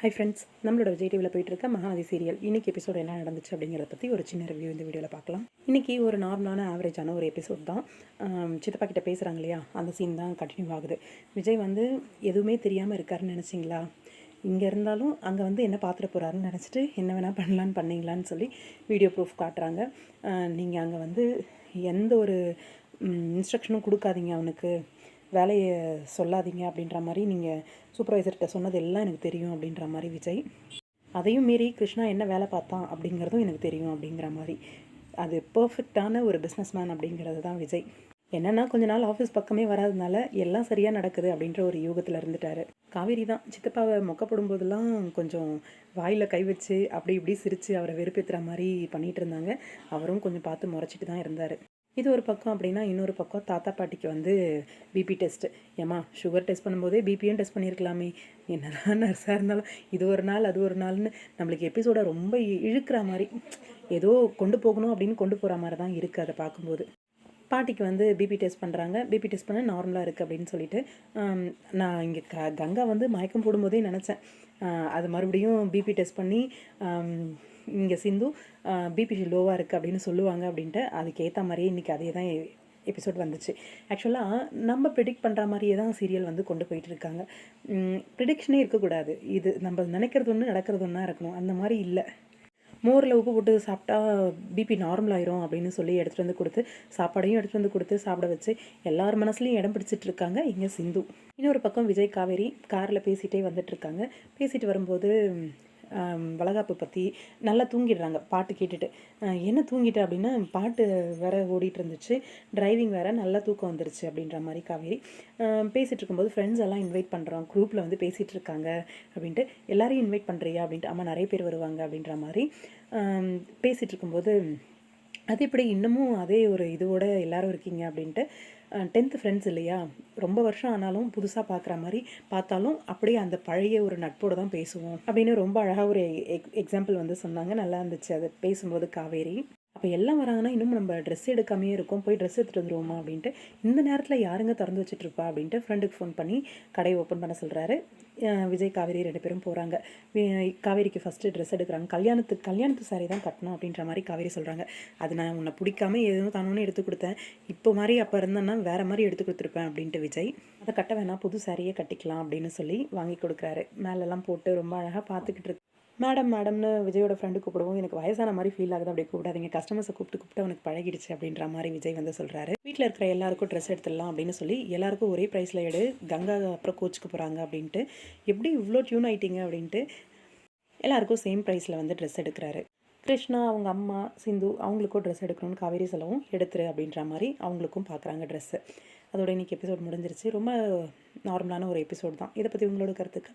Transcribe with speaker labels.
Speaker 1: Hi friends நம்மளோட விஜய் டிவியில் போயிட்டு இருக்க மகாநதி சீரியல் இன்னைக்கு எபிசோட் என்ன நடந்துச்சு அப்படிங்கிறத பற்றி ஒரு சின்ன ரிவ்யூ இந்த வீடியோவில் பார்க்கலாம். இன்றைக்கி ஒரு நார்மலான ஆவரேஜான ஒரு எபிசோட் தான். சித்தப்பா கிட்ட பேசுகிறாங்க இல்லையா? அந்த சீன் தான் கண்டினியூ ஆகுது. விஜய் வந்து எதுவுமே தெரியாமல் இருக்காருன்னு நினச்சிங்களா? இங்கே இருந்தாலும் அங்கே வந்து என்ன பார்த்துட்டு போகிறாருன்னு நினச்சிட்டு என்ன வேணால் பண்ணலான்னு பண்ணீங்களான்னு சொல்லி வீடியோ ப்ரூஃப் காட்டுறாங்க. நீங்கள் அங்கே வந்து எந்த ஒரு இன்ஸ்ட்ரக்ஷனும் கொடுக்காதீங்க அவனுக்கு. வேலையை சொல்லாதீங்க அப்படின்ற மாதிரி நீங்கள் சூப்பர்வைசர்கிட்ட சொன்னது எல்லாம் எனக்கு தெரியும் அப்படின்ற மாதிரி விஜய். அதையும் மீறி கிருஷ்ணா என்ன வேலை பார்த்தான் அப்படிங்கிறதும் எனக்கு தெரியும் அப்படிங்கிற மாதிரி. அது பர்ஃபெக்டான ஒரு பிஸ்னஸ் மேன் அப்படிங்கிறது தான் விஜய். என்னென்னா கொஞ்ச நாள் ஆஃபீஸ் பக்கமே வராதனால எல்லாம் சரியாக நடக்குது அப்படின்ற ஒரு யூகத்தில் இருந்துட்டாரு. காவேரி தான். சித்தப்பாவை மொக்கப்படும் போதெல்லாம் கொஞ்சம் வாயில் கை வச்சு அப்படி இப்படி சிரித்து அவரை வெறுப்பேற்றுற மாதிரி பண்ணிகிட்டு இருந்தாங்க. அவரும் கொஞ்சம் பார்த்து முறைச்சிட்டு தான் இருந்தார். இது ஒரு பக்கம் அப்படின்னா இன்னொரு பக்கம் தாத்தா பாட்டிக்கு வந்து பிபி டெஸ்ட்டு ஏமா சுகர் டெஸ்ட் பண்ணும்போதே பிபியும் டெஸ்ட் பண்ணியிருக்கலாமே என்னதான் நர்ஸாக இருந்தாலும் இது ஒரு நாள் அது ஒரு நாள்னு நம்மளுக்கு எபிசோடை ரொம்ப இழுக்கிற மாதிரி ஏதோ கொண்டு போகணும் அப்படின்னு கொண்டு போகிற மாதிரி தான் இருக்குது அதை பார்க்கும்போது. பாட்டிக்கு வந்து பிபி டெஸ்ட் பண்ணுறாங்க பிபி டெஸ்ட் பண்ண நார்மலாக இருக்குது அப்படின்னு சொல்லிட்டு நான் இங்கே க கங்கா வந்து மயக்கம் போடும்போதே நினச்சேன். அது மறுபடியும் பிபி டெஸ்ட் பண்ணி இங்கே சிந்து பிபி லோவாக இருக்குது அப்படின்னு சொல்லுவாங்க அப்படின்ட்டு அதுக்கேற்ற மாதிரியே இன்றைக்கி அதே தான் எபிசோட் வந்துச்சு. ஆக்சுவலாக நம்ம ப்ரிடிக்ட் பண்ணுற மாதிரியே தான் சீரியல் வந்து கொண்டு போயிட்டு இருக்காங்க. ப்ரிடிக்ஷனே இருக்கக்கூடாது. இது நம்ம நினைக்கிறது ஒன்று நடக்கிறது ஒன்றா இருக்கணும். அந்த மாதிரி இல்லை. மோரில் உப்பு போட்டு சாப்பிட்டா பிபி நார்மல் ஆயிரும் அப்படின்னு சொல்லி எடுத்துகிட்டு வந்து கொடுத்து சாப்பாடையும் எடுத்துகிட்டு வந்து கொடுத்து சாப்பிட வச்சு எல்லார் மனசுலையும் இடம் பிடிச்சிட்டு இருக்காங்க இங்கே சிந்து. இன்னொரு பக்கம் விஜய் காவேரி காரில் பேசிகிட்டே வந்துட்டு இருக்காங்க. பேசிட்டு வரும்போது வளகாப்பு பற்றி நல்லா தூங்கிடுறாங்க பாட்டு கேட்டுட்டு. என்ன தூங்கிட்டேன் அப்படின்னா பாட்டு வேற ஓடிட்டு இருந்துச்சு டிரைவிங் வேற நல்லா தூக்கம் வந்துருச்சு அப்படின்ற மாதிரி காவேரி. பேசிகிட்டு இருக்கும்போது ஃப்ரெண்ட்ஸ் எல்லாம் இன்வைட் பண்ணுறோம் குரூப்பில் வந்து பேசிகிட்டு இருக்காங்க அப்படின்ட்டு. எல்லாரையும் இன்வைட் பண்ணுறியா அப்படின்ட்டு ஆமாம் நிறைய பேர் வருவாங்க அப்படின்ற மாதிரி பேசிகிட்டு இருக்கும்போது அது இப்படி இன்னமும் அதே ஒரு இதோட எல்லாரும் இருக்கீங்க அப்படின்ட்டு டென்த்து ஃப்ரெண்ட்ஸ் இல்லையா? ரொம்ப வருஷம் ஆனாலும் புதுசாக பார்க்குற மாதிரி பார்த்தாலும் அப்படியே அந்த பழைய ஒரு நட்போடு தான் பேசுவோம் அப்படின்னு ரொம்ப அழகாக ஒரு எக்ஸாம்பிள் வந்து சொன்னாங்க. நல்லா இருந்துச்சு. அது பேசும்போது காவேரி. அப்போ எல்லாம் வராங்கன்னா இன்னும் நம்ம ட்ரெஸ் எடுக்காமே இருக்கோம் போய் ட்ரெஸ் எடுத்துகிட்டு வந்துருவோமா அப்படின்ட்டு இந்த நேரத்தில் யாருங்க திறந்து வச்சுட்ருப்பா அப்படின்ட்டு ஃப்ரெண்டுக்கு ஃபோன் பண்ணி கடையை ஓப்பன் பண்ண சொல்கிறாரு விஜய் காவேரி ரெண்டு பேரும் போகிறாங்க காவேரிக்கு ஃபஸ்ட்டு ட்ரெஸ் எடுக்கிறாங்க. கல்யாணத்துக்கு கல்யாணத்து சாரி தான் கட்டணும் அப்படின்ற மாதிரி காவேரி சொல்கிறாங்க அது நான் உன்னை பிடிக்காம எதுவும் தானோன்னு எடுத்து கொடுத்தேன். இப்போ மாதிரி அப்போ இருந்தேன்னா வேறு மாதிரி எடுத்து கொடுத்துருப்பேன் அப்படின்ட்டு விஜய். அதை கட்ட வேணாம் புது சாரியே கட்டிக்கலாம் அப்படின்னு சொல்லி வாங்கி கொடுக்குறாரு. மேலெல்லாம் போட்டு ரொம்ப அழகாக பார்த்துக்கிட்டு இருக்கு மேடம் மேடம்னு விஜயோட ஃப்ரெண்டு கூப்பிடுவோம் எனக்கு வயசான மாதிரி ஃபீல் ஆகுது. அப்படி கூப்பிடாதீங்க. கஸ்டமர்ஸை கூப்பிட்டு கூப்பிட்டு அவனுக்கு பழகிடுச்சு அப்படின்ற மாதிரி விஜய் வந்து சொல்கிறாரு வீட்டில் இருக்கிற எல்லாருக்கும் ட்ரெஸ் எடுத்துடலாம் அப்படின்னு சொல்லி எல்லாருக்கும் ஒரே ப்ரைஸில் எடு. கங்கா அப்புறம் கோச்சுக்கு போகிறாங்க அப்படின்ட்டு. எப்படி இவ்வளோ டியூன் ஆயிட்டீங்க அப்படின்ட்டு எல்லாருக்கும் சேம் ப்ரைஸில் வந்து ட்ரெஸ் எடுக்கிறாரு. கிருஷ்ணா அவங்க அம்மா சிந்து அவங்களுக்கும் ட்ரெஸ் எடுக்கணும்னு காவேரி செலவும் எடுத்துரு அப்படின்ற மாதிரி அவங்களுக்கும் பார்க்குறாங்க ட்ரெஸ்ஸு அதோட இன்னைக்கு எபிசோட் முடிஞ்சிருச்சு. ரொம்ப நார்மலான ஒரு எபிசோட் தான். இதை பற்றி உங்களோட கருத்துக்கு